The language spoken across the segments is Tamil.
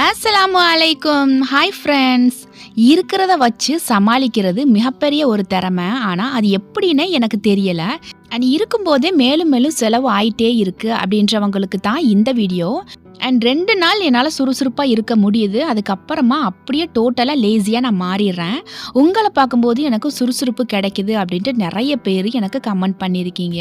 அஸ்லாம் அலைக்கும் ஹாய் ஃப்ரெண்ட்ஸ் இருக்கிறத வச்சு சமாளிக்கிறது மிகப்பெரிய ஒரு திறமை. ஆனால் அது எப்படின்னு எனக்கு தெரியலை. அண்ட் இருக்கும்போதே மேலும் மேலும் செலவு ஆயிட்டே இருக்கு அப்படின்றவங்களுக்கு தான் இந்த வீடியோ. அண்ட் ரெண்டு நாள் என்னால் சுறுசுறுப்பாக இருக்க முடியுது. அதுக்கப்புறமா அப்படியே டோட்டலாக லேசியாக நான் மாறிடுறேன். உங்களை பார்க்கும்போது எனக்கு சுறுசுறுப்பு கிடைக்குது அப்படின்ட்டு நிறைய பேர் எனக்கு கமெண்ட் பண்ணியிருக்கீங்க.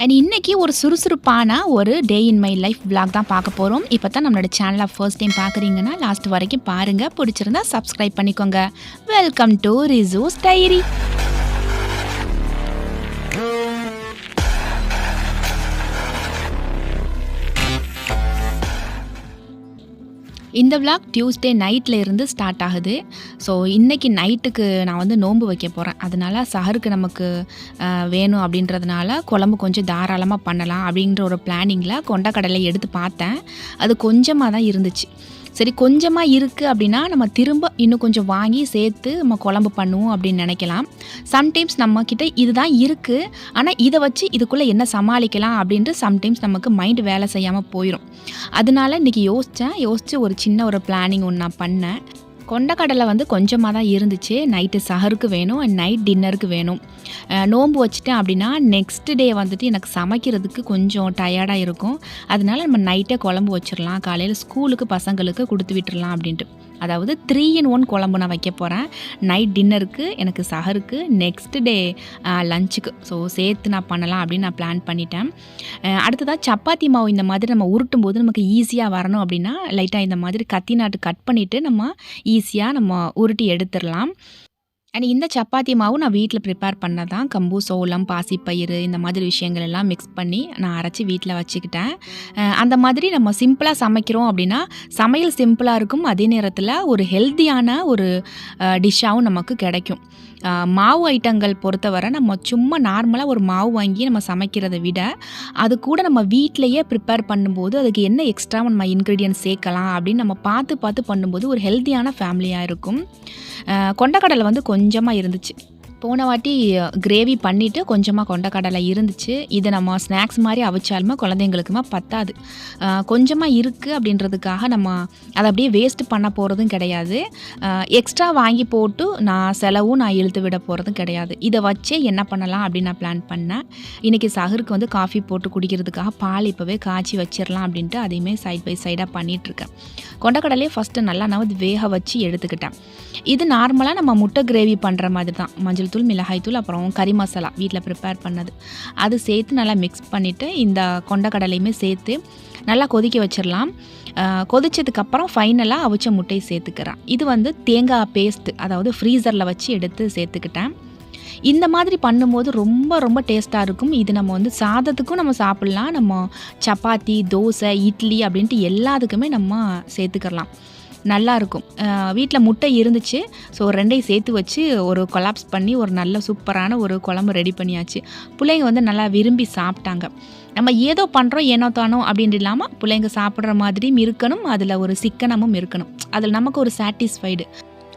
அண்ட் இன்னைக்கு ஒரு சுறுசுறுப்பான ஒரு day in my life vlog தான் பார்க்க போகிறோம் இப்போ தான் நம்மளோட சேனலை ஃபர்ஸ்ட் டைம் பார்க்குறீங்கன்னா லாஸ்ட் வரைக்கும் பாருங்கள் பிடிச்சிருந்தா சப்ஸ்கிரைப் பண்ணிக்கோங்க. வெல்கம் டு ரிசூஸ் டைரி இந்த விளாக் டியூஸ்டே நைட்டில் இருந்து ஸ்டார்ட் ஆகுது. ஸோ இன்றைக்கி நைட்டுக்கு நான் வந்து நோன்பு வைக்க போகிறேன் அதனால சஹருக்கு நமக்கு வேணும் அப்படின்றதுனால குழம்பு கொஞ்சம் தாராளமாக பண்ணலாம் அப்படின்ற ஒரு பிளானிங்கில் கொண்டக்கடலை எடுத்து பார்த்தேன். அது கொஞ்சமாக தான் இருந்துச்சு. சரி கொஞ்சமாக இருக்குது அப்படின்னா நம்ம திரும்ப இன்னும் கொஞ்சம் வாங்கி சேர்த்து நம்ம குழம்பு பண்ணுவோம் அப்படின்னு நினைக்கலாம். சம்டைம்ஸ் நம்மக்கிட்ட இதுதான் இருக்குது ஆனால் இதை வச்சு இதுக்குள்ளே என்ன சமாளிக்கலாம் அப்படின்ட்டு சம்டைம்ஸ் நமக்கு மைண்ட் வேலை செய்யாமல் போயிடும் அதனால இன்றைக்கி யோசித்தேன் யோசித்து ஒரு சின்ன ஒரு பிளானிங் ஒன்று நான் பண்ணேன். கொண்டக்கடலை வந்து கொஞ்சமாக தான் இருந்துச்சு. நைட்டு சஹருக்கு வேணும் அண்ட் நைட் டின்னருக்கு வேணும். நோம்பு நோன்பு வச்சுட்டேன் அப்படின்னா நெக்ஸ்ட் டே வந்துட்டு எனக்கு சமைக்கிறதுக்கு கொஞ்சம் டயர்டாக இருக்கும். அதனால நம்ம நைட்டே குழம்பு வச்சிடலாம் காலையில் ஸ்கூலுக்கு பசங்களுக்கு கொடுத்து விட்டுறலாம் அப்படின்ட்டு. அதாவது த்ரீ இன் ஒன் குழம்பு நான் வைக்க போகிறேன் நைட் டின்னருக்கு எனக்கு சஹருக்கு நெக்ஸ்ட் டே லஞ்சுக்கு ஸோ சேர்த்து நான் பண்ணலாம் அப்படின்னு நான் பிளான் பண்ணிட்டேன். அடுத்ததாக சப்பாத்தி மாவு இந்த மாதிரி நம்ம உருட்டும் போது நமக்கு ஈஸியாக வரணும் அப்படின்னா லைட்டாக இந்த மாதிரி கத்தி நாட்டு கட் பண்ணிவிட்டு நம்ம ஈஸியாக நம்ம உருட்டி எடுத்துடலாம். அண்ட் இந்த சப்பாத்தி மாவு நான் வீட்டில் ப்ரிப்பேர் பண்ணதான். கம்பு சோளம் பாசிப்பயிறு இந்த மாதிரி விஷயங்கள் எல்லாம் மிக்ஸ் பண்ணி நான் அரைச்சி வீட்டில் வச்சுக்கிட்டேன். அந்த மாதிரி நம்ம சிம்பிளாக சமைக்கிறோம் அப்படின்னா சமையல் சிம்பிளாக இருக்கும். அதே நேரத்தில் ஒரு ஹெல்த்தியான ஒரு டிஷ்ஷாகவும் நமக்கு கிடைக்கும். மாவு ஐட்டங்கள் பொறுத்தவரை நம்ம சும்மா நார்மலாக ஒரு மாவு வாங்கி நம்ம சமைக்கிறதை விட அது கூட நம்ம வீட்டிலையே ப்ரிப்பேர் பண்ணும்போது அதுக்கு என்ன எக்ஸ்ட்ரா நம்ம இன்க்ரீடியன்ட் சேர்க்கலாம் அப்படின்னு நம்ம பார்த்து பார்த்து பண்ணும்போது ஒரு ஹெல்த்தியான ஃபேமிலியாக இருக்கும். கொண்டக்கடலை வந்து கொஞ்சமாக இருந்துச்சு. போன வாட்டி கிரேவி பண்ணிவிட்டு கொஞ்சமாக கொண்டக்கடலை இருந்துச்சு. இதை நம்ம ஸ்நாக்ஸ் மாதிரி அவிச்சாலுமே குழந்தைங்களுக்குமே பத்தாது. கொஞ்சமாக இருக்குது அப்படின்றதுக்காக நம்ம அதை அப்படியே வேஸ்ட் பண்ண போகிறதும் கிடையாது. எக்ஸ்ட்ரா வாங்கி போட்டு நான் செலவும் நான் இழுத்து விட போகிறதும் கிடையாது. இதை வச்சே என்ன பண்ணலாம் அப்படின்னு நான் பிளான் பண்ணேன். இன்றைக்கி சஹருக்கு வந்து காஃபி போட்டு குடிக்கிறதுக்காக பால் இப்போவே காய்ச்சி வச்சிடலாம் அப்படின்ட்டு அதையுமே சைட் பை சைடாக பண்ணிகிட்ருக்கேன் கொண்டக்கடலையே ஃபஸ்ட்டு நல்லா நான் வந்து வேக வச்சு எடுத்துக்கிட்டேன். இது நார்மலாக நம்ம முட்டை கிரேவி பண்ணுற மாதிரி தான். மஞ்சள் தூள் மிளகாய்த்தூள் அப்புறம் கறி மசாலா வீட்டில் ப்ரிப்பேர் பண்ணது. அது சேர்த்து நல்லா மிக்ஸ் பண்ணிவிட்டு இந்த கொண்டக்கடலையுமே சேர்த்து நல்லா கொதிக்க வச்சிடலாம். கொதிச்சதுக்கப்புறம் ஃபைனலாக அவிச்ச முட்டையை சேர்த்துக்கிறேன். இது வந்து தேங்காய் பேஸ்ட்டு அதாவது ஃப்ரீசரில் வச்சு எடுத்து சேர்த்துக்கிட்டேன். இந்த மாதிரி பண்ணும்போது ரொம்ப ரொம்ப டேஸ்ட்டாக இருக்கும். இது நம்ம வந்து சாதத்துக்கும் நம்ம சாப்பிட்லாம். நம்ம சப்பாத்தி தோசை இட்லி அப்படின்ட்டு எல்லாத்துக்குமே நம்ம சேர்த்துக்கலாம் நல்லா இருக்கும் வீட்டில் முட்டை இருந்துச்சு. ஸோ ரெண்டையும் சேர்த்து வச்சு ஒரு கொலாப்ஸ் பண்ணி ஒரு நல்ல சூப்பரான ஒரு குழம்பு ரெடி பண்ணியாச்சு. பிள்ளைங்க வந்து நல்லா விரும்பி சாப்பிட்டாங்க. நம்ம ஏதோ பண்ணுறோம் ஏனோ தானோ அப்படின்ட்டு இல்லாமல் பிள்ளைங்க சாப்பிட்ற மாதிரியும் இருக்கணும் அதில் ஒரு சிக்கனமும் இருக்கணும். அதில் நமக்கு ஒரு சாட்டிஸ்ஃபைடு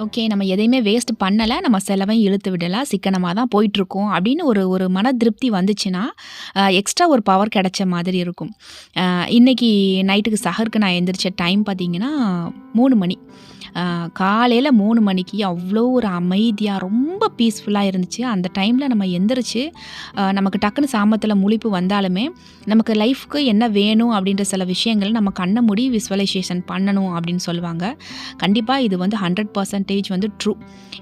ஓகே நம்ம எதையுமே வேஸ்ட் பண்ணலை நம்ம செலவையும் இழுத்து விடலாம் சிக்கனமாக தான் போயிட்டுருக்கோம் அப்படின்னு ஒரு ஒரு மன திருப்தி வந்துச்சுன்னா எக்ஸ்ட்ரா ஒரு பவர் கிடைச்ச மாதிரி இருக்கும். இன்றைக்கி இன்னைக்கு நைட்டுக்கு சஹருக்கு நான் எந்திரிச்ச டைம் பார்த்தீங்கன்னா மூணு மணி. காலையில் மூணு மணிக்கு அவ்வளோ ஒரு அமைதியாக ரொம்ப பீஸ்ஃபுல்லாக இருந்துச்சு. அந்த டைமில் நம்ம எந்திரிச்சு நமக்கு டக்குன்னு சாமத்தில் முழிப்பு வந்தாலுமே நமக்கு லைஃப்க்கு என்ன வேணும் அப்படின்ற சில விஷயங்கள் நம்ம கண்ணை மூடி விஸ்வலைசேஷன் பண்ணணும் அப்படின்னு சொல்லுவாங்க. கண்டிப்பாக இது வந்து ஹண்ட்ரட் பர்சன்டேஜ் வந்து ட்ரூ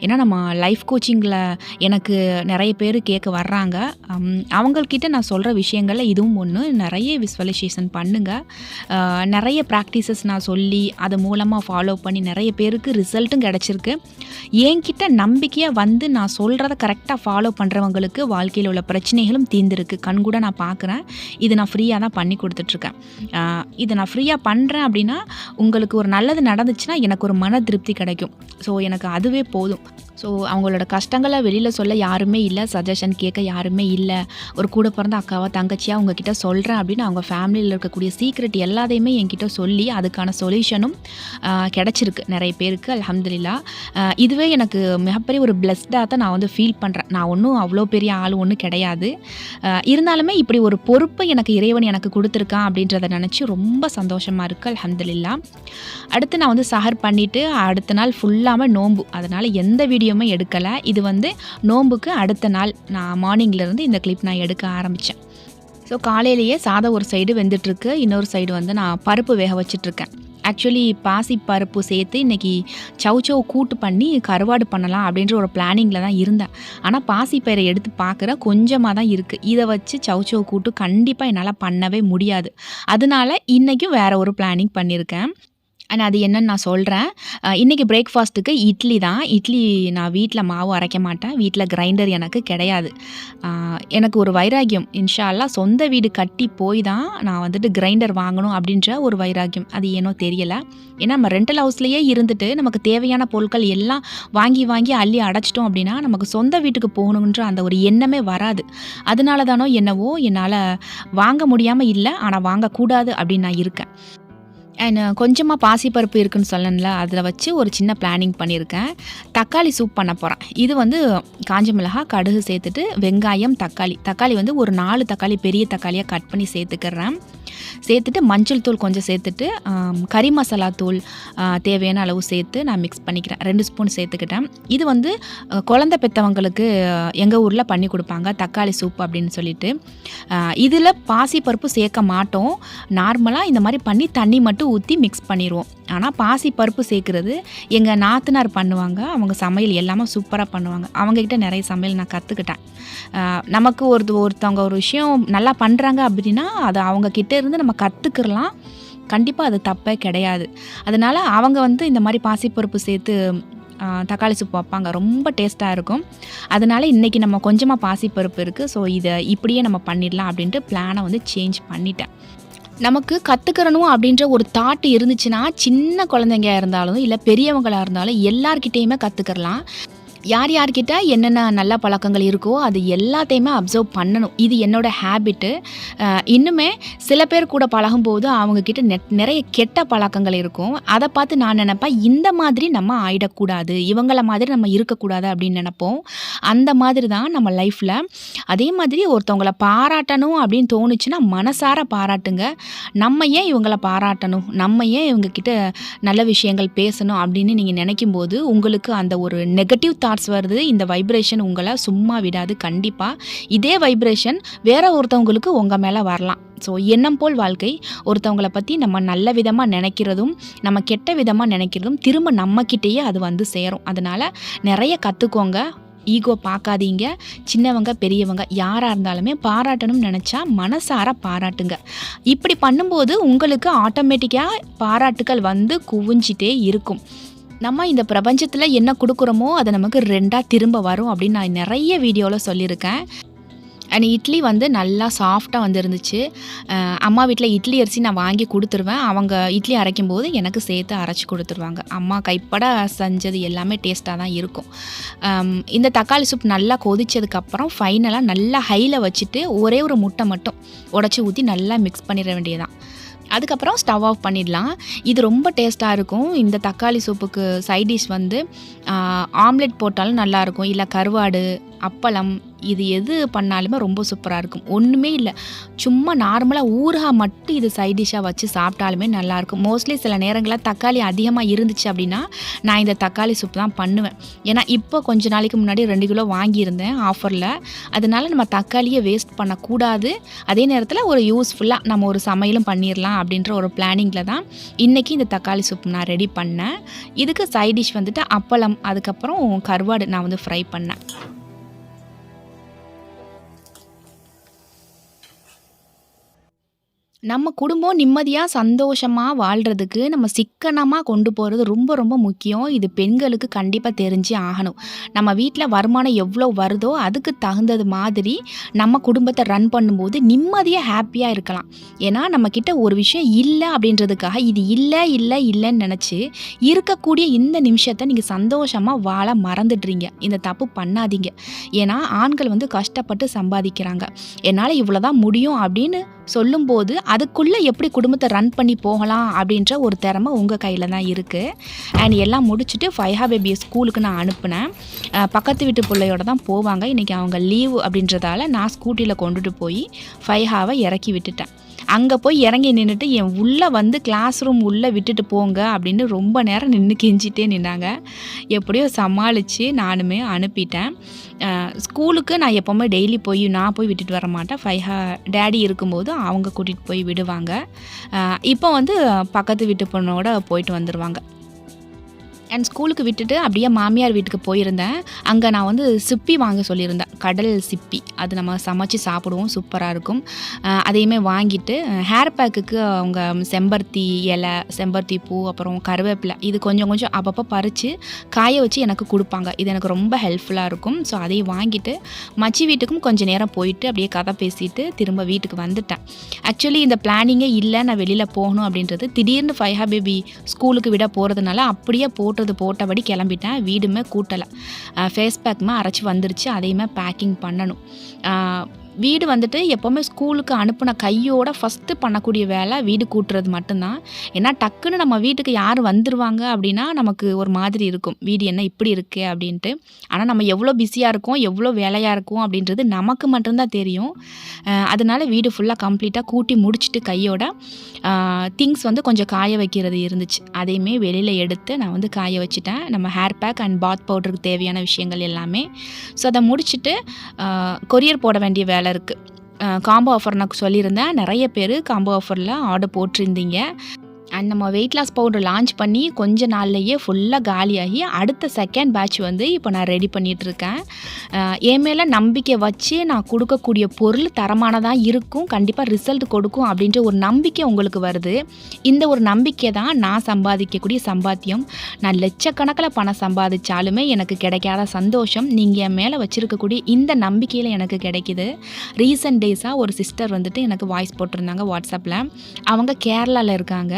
ஏன்னா நம்ம லைஃப் கோச்சிங்கில் எனக்கு நிறைய பேர் கேட்க வர்றாங்க. அவங்கக்கிட்ட நான் சொல்கிற விஷயங்களில் இதுவும் ஒன்று நிறைய விஸ்வலைசேஷன் பண்ணுங்கள் நிறைய ப்ராக்டிசஸ் நான் சொல்லி அது மூலமாக ஃபாலோ பண்ணி நிறைய பேருக்கு ரிசல்ட்டும் கிடச்சிருக்கு. என்கிட்ட நம்பிக்கையாக வந்து நான் சொல்கிறத கரெக்டாக ஃபாலோ பண்ணுறவங்களுக்கு வாழ்க்கையில் உள்ள பிரச்சனைகளும் தீர்ந்துருக்கு. கண்கூட நான் பார்க்குறேன் இது நான் ஃப்ரீயாக தான் பண்ணி கொடுத்துட்ருக்கேன். இதை நான் ஃப்ரீயாக பண்ணுறேன் அப்படின்னா உங்களுக்கு ஒரு நல்லது நடந்துச்சுன்னா எனக்கு ஒரு மன திருப்தி கிடைக்கும். ஸோ எனக்கு அதுவே போதும். ஸோ அவங்களோட கஷ்டங்களை வெளியில் சொல்ல யாருமே இல்லை சஜஷன் கேட்க யாருமே இல்லை ஒரு கூட பிறந்த அக்காவா, தங்கச்சியாக உங்ககிட்ட சொல்கிறேன் அப்படின்னு அவங்க ஃபேமிலியில் இருக்கக்கூடிய சீக்ரெட் எல்லாத்தையுமே என்கிட்ட சொல்லி, அதுக்கான சொல்யூஷனும் கிடச்சிருக்கு கிடைச்சிருக்கு பேருக்கு அலமதுல்லா இதுவே எனக்கு மிகப்பெரிய ஒரு பிளஸ்டாக தான் நான் வந்து ஃபீல் பண்ணுறேன் நான் ஒன்றும் அவ்வளோ பெரிய ஆள் ஒன்றும் கிடையாது. இருந்தாலுமே இப்படி ஒரு பொறுப்பை எனக்கு இறைவன் எனக்கு கொடுத்துருக்கான் அப்படின்றத நினச்சி ரொம்ப சந்தோஷமாக இருக்குது அலமதுல்லா அடுத்து நான் வந்து சஹர் பண்ணிவிட்டு அடுத்த நாள் ஃபுல்லாமல் நோன்பு. அதனால் எந்த வீடியோ வீடியோவுமே எடுக்கலை இது வந்து நோன்புக்கு அடுத்த நாள் நான் மார்னிங்லேருந்து இந்த கிளிப் நான் எடுக்க ஆரம்பித்தேன் ஸோ காலையிலேயே சாதம் ஒரு சைடு வெந்துட்டுருக்கு. இன்னொரு சைடு வந்து நான் பருப்பு வேக வச்சுட்ருக்கேன். ஆக்சுவலி பாசி பருப்பு சேர்த்து இன்றைக்கி சௌசௌ கூட்டு பண்ணி கருவாடு பண்ணலாம் அப்படின்ற ஒரு பிளானிங்கில் தான் இருந்தேன். ஆனால் பாசி பயிரை எடுத்து பார்க்குற கொஞ்சமாக தான் இருக்குது இதை வச்சு சௌசௌ கூட்டு கண்டிப்பாக என்னால் பண்ணவே முடியாது. அதனால இன்றைக்கும் வேறு ஒரு பிளானிங் பண்ணியிருக்கேன். அண்ட் அது என்னன்னு நான் சொல்கிறேன் இன்றைக்கி பிரேக்ஃபாஸ்ட்டுக்கு இட்லி தான். இட்லி நான் வீட்டில் மாவு அரைக்க மாட்டேன். வீட்டில் கிரைண்டர் எனக்கு கிடையாது. எனக்கு ஒரு வைராக்கியம். இன்ஷால்லா சொந்த வீடு கட்டி போய் தான் நான் வந்துட்டு கிரைண்டர் வாங்கணும் அப்படின்ற ஒரு வைராக்கியம். அது ஏனோ தெரியலை ஏன்னா நம்ம ரெண்டல் ஹவுஸ்லேயே இருந்துட்டு நமக்கு தேவையான பொருட்கள் எல்லாம் வாங்கி வாங்கி அள்ளி அடைச்சிட்டோம் அப்படின்னா, நமக்கு சொந்த வீட்டுக்கு போகணுன்ற அந்த ஒரு எண்ணமே வராது. அதனால தானோ என்னவோ என்னால் வாங்க முடியாமல் இல்லை ஆனால் வாங்கக்கூடாது அப்படின்னு நான் இருக்கேன். அண்ட் uh, கொஞ்சமாக பாசிப்பருப்பு இருக்குன்னு சொல்லணும்ல அதில் வச்சு ஒரு சின்ன பிளானிங் பண்ணியிருக்கேன். தக்காளி சூப் பண்ண போகிறேன் இது வந்து காஞ்ச மிளகாய், கடுகு சேர்த்துட்டு, வெங்காயம், தக்காளி. தக்காளி வந்து ஒரு நாலு தக்காளி பெரிய தக்காளியாக கட் பண்ணி சேர்த்துக்கிறேன். சேர்த்துட்டு மஞ்சள் தூள் கொஞ்சம் சேர்த்துட்டு, கறி மசாலா தூள் தேவையான அளவு சேர்த்து நான் மிக்ஸ் பண்ணிக்கிறேன். ரெண்டு ஸ்பூன் சேர்த்துக்கிட்டேன். இது வந்து குழந்த பெற்றவங்களுக்கு எங்கள் ஊரில் பண்ணி கொடுப்பாங்க தக்காளி சூப் அப்படின்னு சொல்லிட்டு. இதில் பாசிப்பருப்பு சேர்க்க மாட்டோம். நார்மலாக இந்த மாதிரி பண்ணி தண்ணி மட்டும் ஊற்றி மிக்ஸ் பண்ணிடுவோம் ஆனால் பாசி பாசிப்பருப்பு சேர்க்குறது எங்கள் நாத்தனார் பண்ணுவாங்க. அவங்க சமையல் எல்லாமே சூப்பராக பண்ணுவாங்க. அவங்கக்கிட்ட நிறைய சமையல் நான் கற்றுக்கிட்டேன் நமக்கு ஒரு ஒருத்தவங்க ஒரு விஷயம் நல்லா பண்ணுறாங்க அப்படின்னா, அதை அவங்கக்கிட்ட இருந்து நம்ம கற்றுக்கிறலாம் கண்டிப்பாக அது தப்பே கிடையாது. அதனால் அவங்க வந்து இந்த மாதிரி பாசிப்பருப்பு சேர்த்து தக்காளி சூப் வைப்பாங்க ரொம்ப டேஸ்ட்டாக இருக்கும். அதனால இன்றைக்கி நம்ம கொஞ்சமாக பாசிப்பருப்பு இருக்குது ஸோ இதை இப்படியே நம்ம பண்ணிடலாம் அப்படின்ட்டு பிளானை வந்து சேஞ்ச் பண்ணிட்டேன். நமக்கு கற்றுக்கிறணும் அப்படின்ற ஒரு தாட் இருந்துச்சுன்னா, சின்ன குழந்தைங்க இருந்தாலும், இல்லை பெரியவங்களாக இருந்தாலும் எல்லார்கிட்டேயுமே கத்துக்கிறலாம். யார் யார்கிட்ட என்னென்ன நல்ல பழக்கங்கள் இருக்கோ, அது எல்லாத்தையுமே அப்சர்வ் பண்ணணும். இது என்னோட ஹேபிட்டு. இன்னுமே சில பேர் கூட பழகும்போது அவங்கக்கிட்ட நெ நிறைய கெட்ட பழக்கங்கள் இருக்கும். அதை பார்த்து நான் நினப்பேன் இந்த மாதிரி நம்ம ஆயிடக்கூடாது. இவங்கள மாதிரி நம்ம இருக்கக்கூடாது அப்படின்னு நினப்போம் அந்த மாதிரி தான் நம்ம லைஃப்பில் அதே மாதிரி ஒருத்தவங்களை பாராட்டணும் அப்படின்னு தோணுச்சுன்னா, மனசார பாராட்டுங்க. நம்ம ஏன் இவங்கள பாராட்டணும்? நம்ம ஏன் இவங்கக்கிட்ட நல்ல விஷயங்கள் பேசணும் அப்படின்னு நீங்கள் நினைக்கும் போது உங்களுக்கு அந்த ஒரு நெகட்டிவ் தாட்ஸ் வருது. இந்த வைப்ரேஷன் உங்களை சும்மா விடாது கண்டிப்பாக இதே வைப்ரேஷன் வேற ஒருத்தவங்களுக்கு உங்கள் மேலே வரலாம். ஸோ எண்ணம் போல் வாழ்க்கை. ஒருத்தவங்களை பற்றி நம்ம நல்ல விதமாக நினைக்கிறதும் நம்ம கெட்ட விதமாக நினைக்கிறதும் திரும்ப நம்மக்கிட்டேயே அது வந்து சேரும். அதனால் நிறைய கற்றுக்கோங்க ஈகோ பார்க்காதீங்க. சின்னவங்க, பெரியவங்க யாராக இருந்தாலுமே பாராட்டணும்னு நினச்சா மனசார பாராட்டுங்க. இப்படி பண்ணும்போது உங்களுக்கு ஆட்டோமேட்டிக்காக பாராட்டுக்கள் வந்து குவிஞ்சிட்டே இருக்கும். நம்ம இந்த பிரபஞ்சத்தில் என்ன கொடுக்குறோமோ அதை நமக்கு ரெண்டாக திரும்ப வரும் அப்படின்னு நான் நிறைய வீடியோவில் சொல்லியிருக்கேன். அண்ட் இட்லி வந்து நல்லா சாஃப்டாக வந்துருந்துச்சு. அம்மா வீட்டில் இட்லி அரிசி நான் வாங்கி கொடுத்துருவேன் அவங்க இட்லி அரைக்கும்போது எனக்கு சேர்த்து அரைச்சி கொடுத்துருவாங்க அம்மா கைப்பட செஞ்சது எல்லாமே டேஸ்ட்டாக தான் இருக்கும். இந்த தக்காளி சூப் நல்லா கொதிச்சதுக்கப்புறம் ஃபைனலாக நல்லா ஹையில் வச்சுட்டு, ஒரே ஒரு முட்டை மட்டும் உடச்சி ஊற்றி நல்லா மிக்ஸ் பண்ணிட வேண்டியதான் அதுக்கப்புறம் ஸ்டவ் ஆஃப் பண்ணிடலாம். இது ரொம்ப டேஸ்ட்டாக இருக்கும். இந்த தக்காளி சூப்புக்கு சைட் டிஷ் வந்து ஆம்லெட் போட்டாலும் நல்லாயிருக்கும். இல்லை கருவாடு, அப்பளம் இது எது பண்ணாலுமே ரொம்ப சூப்பராக இருக்கும். ஒன்றுமே இல்லை சும்மா நார்மலாக ஊறுகாய் மட்டும் இது சைட் டிஷ்ஷாக வச்சு சாப்பிட்டாலுமே நல்லாயிருக்கும். மோஸ்ட்லி சில நேரங்களில் தக்காளி அதிகமாக இருந்துச்சு அப்படின்னா, நான் இந்த தக்காளி சூப் தான் பண்ணுவேன். ஏன்னா இப்போ கொஞ்ச நாளைக்கு முன்னாடி ரெண்டு கிலோ வாங்கியிருந்தேன் ஆஃபரில் அதனால நம்ம தக்காளியை வேஸ்ட் பண்ணக்கூடாது. அதே நேரத்தில் ஒரு யூஸ்ஃபுல்லாக நம்ம ஒரு சமையலும் பண்ணிடலாம் அப்படின்ற ஒரு பிளானிங்கில் தான் இன்றைக்கி இந்த தக்காளி சூப் நான் ரெடி பண்ணேன். இதுக்கு சைட் டிஷ் வந்துட்டு அப்பளம், அதுக்கப்புறம் கருவாடு நான் வந்து ஃப்ரை பண்ணேன். நம்ம குடும்பம் நிம்மதியாக சந்தோஷமாக வாழ்கிறதுக்கு நம்ம சிக்கனமாக கொண்டு போகிறது ரொம்ப ரொம்ப முக்கியம். இது பெண்களுக்கு கண்டிப்பாக தெரிஞ்சு ஆகணும். நம்ம வீட்டில் வருமானம் எவ்வளோ வருதோ, அதுக்கு தகுந்தது மாதிரி நம்ம குடும்பத்தை ரன் பண்ணும்போது நிம்மதியாக ஹாப்பியாக இருக்கலாம். ஏன்னா, நம்மக்கிட்ட ஒரு விஷயம் இல்லை அப்படின்றதுக்காக, இது இல்லை இல்லை இல்லைன்னு நினச்சி இருக்கக்கூடிய இந்த நிமிஷத்தை நீங்கள் சந்தோஷமாக வாழ மறந்துடுறீங்க. இந்த தப்பு பண்ணாதீங்க. ஏன்னா, ஆண்கள் வந்து கஷ்டப்பட்டு சம்பாதிக்கிறாங்க. என்னால் இவ்வளோ தான் முடியும் அப்படின்னு சொல்லும்போது, அதுக்குள்ளே எப்படி குடும்பத்தை ரன் பண்ணி போகலாம் அப்படின்ற ஒரு திறமை உங்கள் கையில் தான் இருக்குது அண்ட் எல்லாம் முடிச்சுட்டு ஃபைஹா பேபியை ஸ்கூலுக்கு நான் அனுப்புனேன். பக்கத்து வீட்டு பிள்ளையோட தான் போவாங்க. இன்றைக்கி அவங்க லீவு அப்படின்றதால நான் ஸ்கூட்டியில் கொண்டுட்டு போய் ஃபைஹாவை இறக்கி விட்டுட்டேன். அங்கே போய் இறங்கி நின்றுட்டு என் உள்ளே வந்து கிளாஸ் ரூம் உள்ளே விட்டுட்டு போங்க அப்படின்னு ரொம்ப நேரம் நின்று கெஞ்சிட்டே நின்னாங்க. எப்படியோ சமாளித்து நானுமே அனுப்பிட்டேன். ஸ்கூலுக்கு நான் எப்போவுமே டெய்லி போய் நான் போய் விட்டுட்டு வர மாட்டேன். ஃபைஹா டேடி இருக்கும்போது அவங்க கூட்டிகிட்டு போய் விடுவாங்க. இப்போ வந்து பக்கத்து வீட்டு பொண்ணோட போயிட்டு வந்துடுவாங்க அண்ட் ஸ்கூலுக்கு விட்டுட்டு அப்படியே மாமியார் வீட்டுக்கு போயிருந்தேன். அங்கே நான் வந்து சிப்பி வாங்க சொல்லியிருந்தேன். கடல் சிப்பி. அது நம்ம சமைச்சு சாப்பிடுவோம். சூப்பராக இருக்கும். அதையுமே வாங்கிட்டு ஹேர் பேக்குக்கு அவங்க செம்பருத்தி இலை, செம்பருத்தி பூ, அப்புறம் கருவேப்பிலை இது கொஞ்சம் கொஞ்சம் அப்பப்போ பறித்து காய வச்சு எனக்கு கொடுப்பாங்க இது எனக்கு ரொம்ப ஹெல்ப்ஃபுல்லாக இருக்கும். ஸோ அதையும் வாங்கிட்டு மச்சி வீட்டுக்கும் கொஞ்சம் நேரம் போயிட்டு அப்படியே கதை பேசிட்டு திரும்ப வீட்டுக்கு வந்துட்டேன். ஆக்சுவலி இந்த பிளானிங்கே இல்லை நான் வெளியில் போகணும் அப்படின்றது. திடீர்னு ஃபைஹா பேபி ஸ்கூலுக்கு விட போகிறதுனால அப்படியே போட்டது போட்டபடி கிளம்பிட்டேன். வீடுமே கூட்டலை ஃபேஸ் பேக்குமே அரைச்சி வந்துருச்சு. அதையுமே பேக் பேக்கிங் பண்ணணும். வீடு வந்துட்டு எப்போவுமே ஸ்கூலுக்கு அனுப்பின கையோட ஃபஸ்ட்டு பண்ணக்கூடிய வேலை வீடு கூட்டுறது மட்டும்தான். ஏன்னா, டக்குன்னு நம்ம வீட்டுக்கு யார் வந்துருவாங்க அப்படின்னா, நமக்கு ஒரு மாதிரி இருக்கும். வீடு என்ன இப்படி இருக்குது அப்படின்ட்டு. ஆனால் நம்ம எவ்வளோ பிஸியாக இருக்கோம், எவ்வளோ வேலையாக இருக்கும் அப்படின்றது நமக்கு மட்டும்தான் தெரியும். அதனால் அதனால வீடு ஃபுல்லாக கம்ப்ளீட்டாக கூட்டி முடிச்சுட்டு கையோட, திங்ஸ் வந்து கொஞ்சம் காய வைக்கிறது இருந்துச்சு. அதையுமே வெளியில் எடுத்து நான் வந்து காய வச்சுட்டேன். நம்ம ஹேர் பேக் அண்ட் பாத் பவுடருக்கு தேவையான விஷயங்கள் எல்லாமே. ஸோ அதை முடிச்சுட்டு, கொரியர் போட வேண்டிய வேலை வேலை இருக்குது காம்போ ஆஃபர் நான் சொல்லியிருந்தேன். நிறைய பேர் காம்போ ஆஃபரில் ஆர்டர் போட்டிருந்தீங்க. அண்ட் நம்ம வெயிட் லாஸ் பவுடர் லான்ச் பண்ணி கொஞ்ச நாள்லையே ஃபுல்லாக காலியாகி, அடுத்த செகண்ட் பேட்ச் வந்து இப்போ நான் ரெடி பண்ணிகிட்ருக்கேன் என் மேலே நம்பிக்கை வச்சு நான் கொடுக்கக்கூடிய பொருள் தரமானதாக இருக்கும். கண்டிப்பாக ரிசல்ட் கொடுக்கும் அப்படின்ற ஒரு நம்பிக்கை உங்களுக்கு வருது. இந்த ஒரு நம்பிக்கை தான் நான் சம்பாதிக்கக்கூடிய சம்பாத்தியம். நான் லட்சக்கணக்கில் பணம் சம்பாதிச்சாலுமே எனக்கு கிடைக்காத சந்தோஷம், நீங்கள் என் மேலே வச்சுருக்கக்கூடிய இந்த நம்பிக்கையில் எனக்கு கிடைக்குது. ரீசன்ட் டேஸாக ஒரு சிஸ்டர் வந்துட்டு எனக்கு வாய்ஸ் போட்டிருந்தாங்க வாட்ஸ்அப்பில் அவங்க கேரளாவில் இருக்காங்க.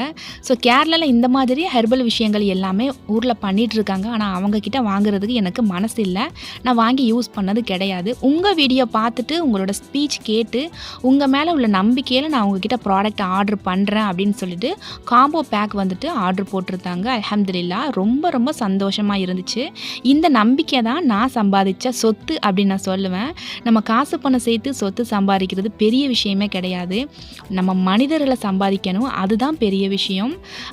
ஸோ கேரளாவில் இந்த மாதிரி ஹெர்பல் விஷயங்கள் எல்லாமே ஊரில் பண்ணிகிட்ருக்காங்க ஆனால் அவங்கக்கிட்ட வாங்குறதுக்கு எனக்கு மனசு இல்லை நான் வாங்கி யூஸ் பண்ணது கிடையாது. உங்கள் வீடியோ பார்த்துட்டு, உங்களோட ஸ்பீச் கேட்டு, உங்கள் மேலே உள்ள நம்பிக்கையில் நான் உங்ககிட்ட ப்ராடக்ட் ஆர்டர் பண்ணுறேன் அப்படின்னு சொல்லிட்டு, காம்போ பேக் வந்துட்டு ஆர்டர் போட்டிருந்தாங்க. அல்ஹம்துலில்லாஹ் ரொம்ப ரொம்ப சந்தோஷமாக இருந்துச்சு. இந்த நம்பிக்கை தான் நான் சம்பாதிச்ச சொத்து அப்படின்னு நான் சொல்லுவேன். நம்ம காசு பணம் சேர்த்து சொத்து சம்பாதிக்கிறது பெரிய விஷயமே கிடையாது. நம்ம மனிதர்களை சம்பாதிக்கணும். அதுதான் பெரிய விஷயம்.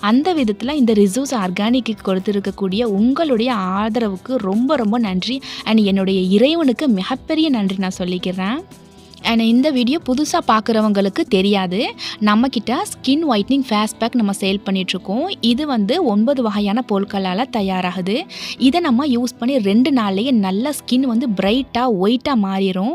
அந்த விதத்தில் இந்த ரிசோர்ஸ் ஆர்கானிக்கு கொடுத்துருக்கக்கூடிய உங்களுடைய ஆதரவுக்கு ரொம்ப ரொம்ப நன்றி. அண்ட் என்னுடைய இறைவனுக்கு மிகப்பெரிய நன்றி நான் சொல்லிக்கிறேன். அண்ட் இந்த வீடியோ புதுசாக பார்க்குறவங்களுக்கு தெரியாது. நம்மக்கிட்ட ஸ்கின் ஒயிட்னிங் ஃபேஸ் பேக் நம்ம சேல் பண்ணிகிட்ருக்கோம் இது வந்து ஒன்பது வகையான பொருட்களால் தயாராகுது. இதை நம்ம யூஸ் பண்ணி ரெண்டு நாள்லேயே நல்ல ஸ்கின் வந்து பிரைட்டாக ஒயிட்டாக மாறிடும்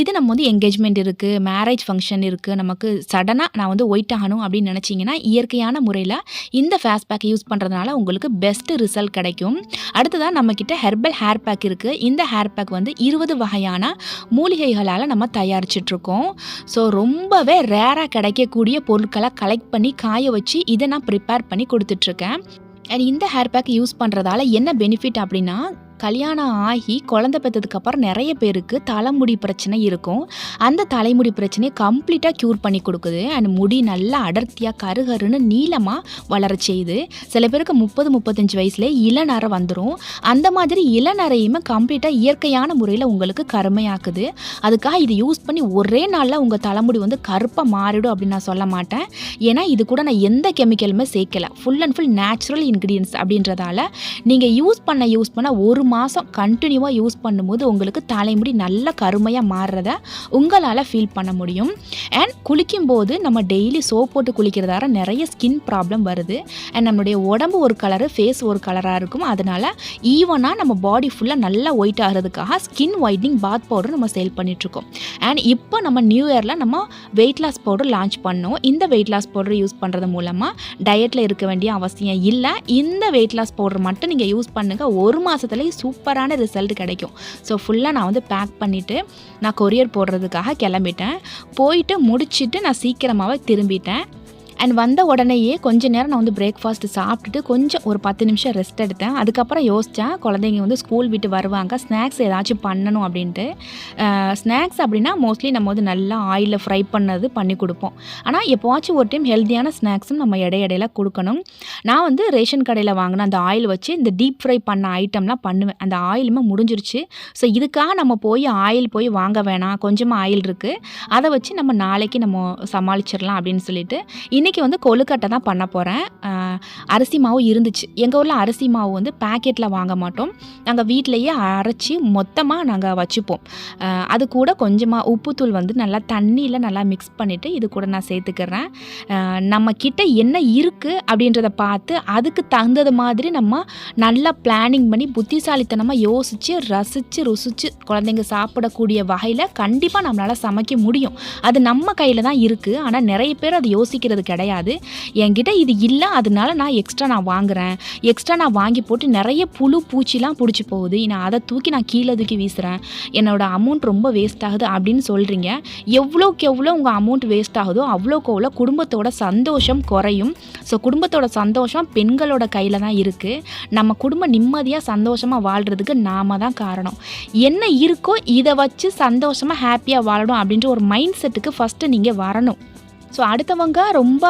இது நம்ம வந்து எங்கேஜ்மெண்ட் இருக்குது மேரேஜ் ஃபங்க்ஷன் இருக்குது நமக்கு சடனாக நான் வந்து ஒயிட் ஆகணும் அப்படின்னு நினச்சீங்கன்னா, இயற்கையான முறையில் இந்த ஃபேஸ் பேக் யூஸ் பண்ணுறதுனால உங்களுக்கு பெஸ்ட் ரிசல்ட் கிடைக்கும். அடுத்ததாக நம்மக்கிட்ட ஹெர்பல் ஹேர் பேக் இருக்குது இந்த ஹேர் பேக் வந்து 20 வகையான மூலிகைகளால் நம்ம தயார் தயாரிச்சிட்ருக்கோம் ஸோ ரொம்பவே ரேராக கிடைக்கக்கூடிய பொருட்களை கலெக்ட் பண்ணி காய வச்சு இதை நான் ப்ரிப்பேர் பண்ணி கொடுத்துட்ருக்கேன். அண்ட் இந்த ஹேர் பேக் யூஸ் பண்ணுறதால என்ன பெனிஃபிட் அப்படின்னா, கல்யாணம் ஆகி குழந்தை பெற்றதுக்கு அப்புறம் நிறைய பேருக்கு தலைமுடி பிரச்சனை இருக்கும். அந்த தலைமுடி பிரச்சனையை கம்ப்ளீட்டாக க்யூர் பண்ணி கொடுக்குது அண்ட் முடி நல்லா அடர்த்தியாக கருகருன்னு நீளமாக வளர செய்யுது. சில பேருக்கு முப்பது முப்பத்தஞ்சு வயசுல இளநரை வந்துடும் அந்த மாதிரி இளநரையுமே கம்ப்ளீட்டாக இயற்கையான முறையில் உங்களுக்கு கருமையாக்குது. அதுக்காக இது யூஸ் பண்ணி ஒரே நாளில் உங்கள் தலைமுடி வந்து கருப்பாக மாறிடும் அப்படின்னு நான் சொல்ல மாட்டேன். ஏன்னா, இது கூட நான் எந்த கெமிக்கலுமே சேர்க்கல. Full and full natural ingredients அப்படின்றதால, நீங்கள் யூஸ் பண்ண யூஸ் பண்ண ஒரு மாதம் கண்டினியூவாக யூஸ் பண்ணும்போது உங்களுக்கு தலைமுடி நல்ல கருமையாக மாறுறத உங்களால் ஃபீல் பண்ண முடியும். அண்ட் குளிக்கும்போது நம்ம டெய்லி சோப் போட்டு குளிக்கிறதால நிறைய ஸ்கின் ப்ராப்ளம் வருது. அண்ட் நம்மளுடைய உடம்பு ஒரு கலரு ஃபேஸ் ஒரு கலராக இருக்கும். அதனால் ஈவனாக நம்ம பாடி ஃபுல்லாக நல்லா ஒயிட் ஆகிறதுக்காக ஸ்கின் ஒயிட்னிங் பாத் பவுடர் நம்ம சேல் பண்ணிகிட்ருக்கோம் அண்ட் இப்போ நம்ம நியூ இயரில் நம்ம வெயிட் லாஸ் பவுடர் லான்ச் பண்ணோம். இந்த வெயிட் லாஸ் பவுடர் யூஸ் பண்ணுறது மூலமாக டயட்டில் இருக்க வேண்டிய அவசியம் இல்லை. இந்த வெயிட் லாஸ் பவுடர் மட்டும் நீங்கள் யூஸ் பண்ணுங்கள் ஒரு மாதத்துலேயே சூப்பரான ரிசல்ட் கிடைக்கும். ஸோ ஃபுல்லாக நான் வந்து பேக் பண்ணிவிட்டு நான் கொரியர் போடுறதுக்காக கிளம்பிட்டேன். போயிட்டு முடிச்சுட்டு நான் சீக்கிரமாகவே திரும்பிட்டேன். அண்ட் வந்த உடனேயே கொஞ்ச நேரம் நான் வந்து பிரேக்ஃபாஸ்ட் சாப்பிட்டுட்டு கொஞ்சம் ஒரு பத்து நிமிஷம் ரெஸ்ட் எடுத்தேன். அதுக்கப்புறம் யோசித்தேன் குழந்தைங்க வந்து ஸ்கூல் விட்டு வருவாங்க ஸ்நாக்ஸ் ஏதாச்சும் பண்ணணும் அப்படின்ட்டு. ஸ்நாக்ஸ் அப்படின்னா மோஸ்ட்லி நம்ம வந்து நல்லா ஆயிலில் ஃப்ரை பண்ணது பண்ணி கொடுப்போம். ஆனால் எப்போவாச்சும் ஒரு டைம் ஹெல்த்தியான ஸ்நாக்ஸும் நம்ம இடையிடையில கொடுக்கணும். நான் வந்து ரேஷன் கடையில் வாங்கின அந்த ஆயில் வச்சு இந்த டீப் ஃப்ரை பண்ண ஐட்டம்லாம் பண்ணுவேன். அந்த ஆயிலுமே முடிஞ்சிருச்சு. ஸோ இதுக்காக நம்ம போய் ஆயில் போய் வாங்க வேணாம். கொஞ்சமாக ஆயில் இருக்குது அதை வச்சு நம்ம நாளைக்கு நம்ம சமாளிச்சிடலாம் அப்படின்னு சொல்லிட்டு இன்றைக்கி வந்து கொழுக்கட்டை தான் பண்ண போகிறேன் அரிசி மாவு இருந்துச்சு. எங்கள் ஊரில் அரிசி மாவு வந்து பேக்கெட்டில் வாங்க மாட்டோம். நாங்கள் வீட்டிலையே அரைச்சி மொத்தமாக நாங்கள் வச்சுப்போம். அது கூட கொஞ்சமாக உப்புத்தூள் வந்து நல்லா தண்ணியில் நல்லா மிக்ஸ் பண்ணிவிட்டு இது கூட நான் சேர்த்துக்கிறேன். நம்ம கிட்ட என்ன இருக்குது அப்படின்றத பார்த்து அதுக்கு தகுந்தது மாதிரி நம்ம நல்லா பிளானிங் பண்ணி புத்திசாலித்தனமாக யோசித்து ரசித்து ருசித்து குழந்தைங்க சாப்பிடக்கூடிய வகையில் கண்டிப்பாக நம்மளால் சமைக்க முடியும். அது நம்ம கையில் தான் இருக்குது ஆனால் நிறைய பேர் அது யோசிக்கிறது கிடையாது கிடையாது. என்கிட்ட இது இல்லை அதனால நான் எக்ஸ்ட்ரா நான் வாங்குறேன். எக்ஸ்ட்ரா நான் வாங்கி போட்டு நிறைய புழு பூச்சிலாம் பிடிச்சி போகுது. நான் அதை தூக்கி நான் கீழே தூக்கி வீசுகிறேன் என்னோடய அமௌண்ட் ரொம்ப வேஸ்ட் ஆகுது அப்படின்னு சொல்கிறீங்க எவ்வளோக்கு எவ்வளோ உங்கள் அமௌண்ட் வேஸ்ட் ஆகுதோ அவ்வளோக்கு அவ்வளோ குடும்பத்தோட சந்தோஷம் குறையும். ஸோ குடும்பத்தோட சந்தோஷம் பெண்களோட கையில் தான் இருக்குது நம்ம குடும்பம் நிம்மதியாக சந்தோஷமாக வாழ்கிறதுக்கு நாம தான் காரணம். என்ன இருக்கோ இதை வச்சு சந்தோஷமாக ஹாப்பியாக வாழணும் அப்படின்ற ஒரு மைண்ட் செட்டுக்கு ஃபஸ்ட்டு நீங்கள் வரணும். ஸோ அடுத்தவங்க ரொம்ப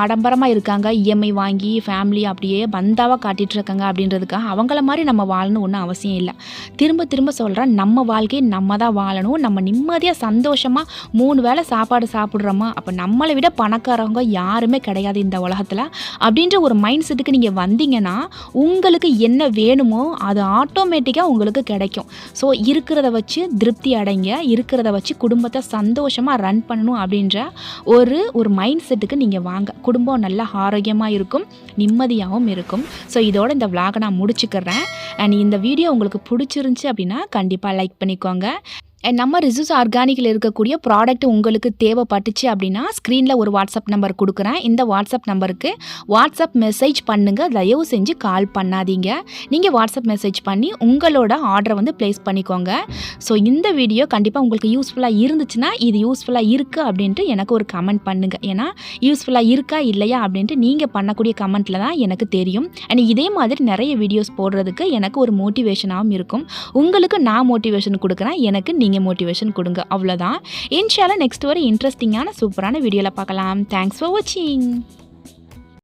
ஆடம்பரமாக இருக்காங்க. இஎம்ஐ வாங்கி ஃபேமிலி அப்படியே பந்தாவாக காட்டிகிட்டு இருக்காங்க அப்படின்றதுக்காக அவங்கள மாதிரி நம்ம வாழணும் ஒன்றும் அவசியம் இல்லை. திரும்ப திரும்ப சொல்கிறேன் நம்ம வாழ்க்கையை நம்ம தான் வாழணும். நம்ம நிம்மதியாக சந்தோஷமாக மூணு வேளை சாப்பாடு சாப்பிட்றோமா? அப்போ நம்மளை விட பணக்காரவங்க யாருமே கிடையாது இந்த உலகத்தில். அப்படின்ற ஒரு மைண்ட் செட்டுக்கு நீங்கள் வந்தீங்கன்னா உங்களுக்கு என்ன வேணுமோ அது ஆட்டோமேட்டிக்காக உங்களுக்கு கிடைக்கும். ஸோ இருக்கிறத வச்சு திருப்தி அடைங்க. இருக்கிறத வச்சு குடும்பத்தை சந்தோஷமாக ரன் பண்ணணும் அப்படின்ற ஒரு ஒரு மைண்ட் செட்டுக்கு நீங்கள் வாங்க. குடும்பம் நல்லா ஆரோக்கியமாக இருக்கும் நிம்மதியாகவும் இருக்கும். ஸோ இதோட இந்த விலாகை நான் முடிச்சுக்கிறேன். அண்ட் இந்த வீடியோ உங்களுக்கு பிடிச்சிருந்துச்சி அப்படின்னா கண்டிப்பாக லைக் பண்ணிக்கோங்க. அண்ட் நம்ம ரிசூஸ் ஆர்கானிக்கில் இருக்கக்கூடிய ப்ராடக்ட் உங்களுக்கு தேவைப்பட்டுச்சு அப்படின்னா ஸ்க்ரீனில் ஒரு வாட்ஸ்அப் நம்பர் கொடுக்குறேன். இந்த வாட்ஸ்அப் நம்பருக்கு வாட்ஸ்அப் மெசேஜ் பண்ணுங்கள் தயவு செஞ்சு கால் பண்ணாதீங்க. நீங்கள் வாட்ஸ்அப் மெசேஜ் பண்ணி உங்களோட ஆர்டரை வந்து ப்ளேஸ் பண்ணிக்கோங்க. ஸோ இந்த வீடியோ கண்டிப்பாக உங்களுக்கு யூஸ்ஃபுல்லாக இருந்துச்சுன்னா இது யூஸ்ஃபுல்லாக இருக்குது அப்படின்ட்டு எனக்கு ஒரு கமெண்ட் பண்ணுங்கள் ஏன்னா யூஸ்ஃபுல்லாக இருக்கா இல்லையா அப்படின்ட்டு நீங்கள் பண்ணக்கூடிய கமெண்ட்டில் தான் எனக்கு தெரியும். அண்ட் இதே மாதிரி நிறைய வீடியோஸ் போடுறதுக்கு எனக்கு ஒரு மோட்டிவேஷனாகவும் இருக்கும். உங்களுக்கு நான் மோட்டிவேஷன் கொடுக்குறேன். எனக்கு நீங்கள் மோட்டிவேஷன் கொடுங்க. அவ்வளோதான் இன்ஷால்லா நெக்ஸ்ட் ஒரு இன்ட்ரெஸ்டிங்கான சூப்பரான வீடியோவில் பார்க்கலாம். தேங்க்ஸ் ஃபார் வாட்சிங்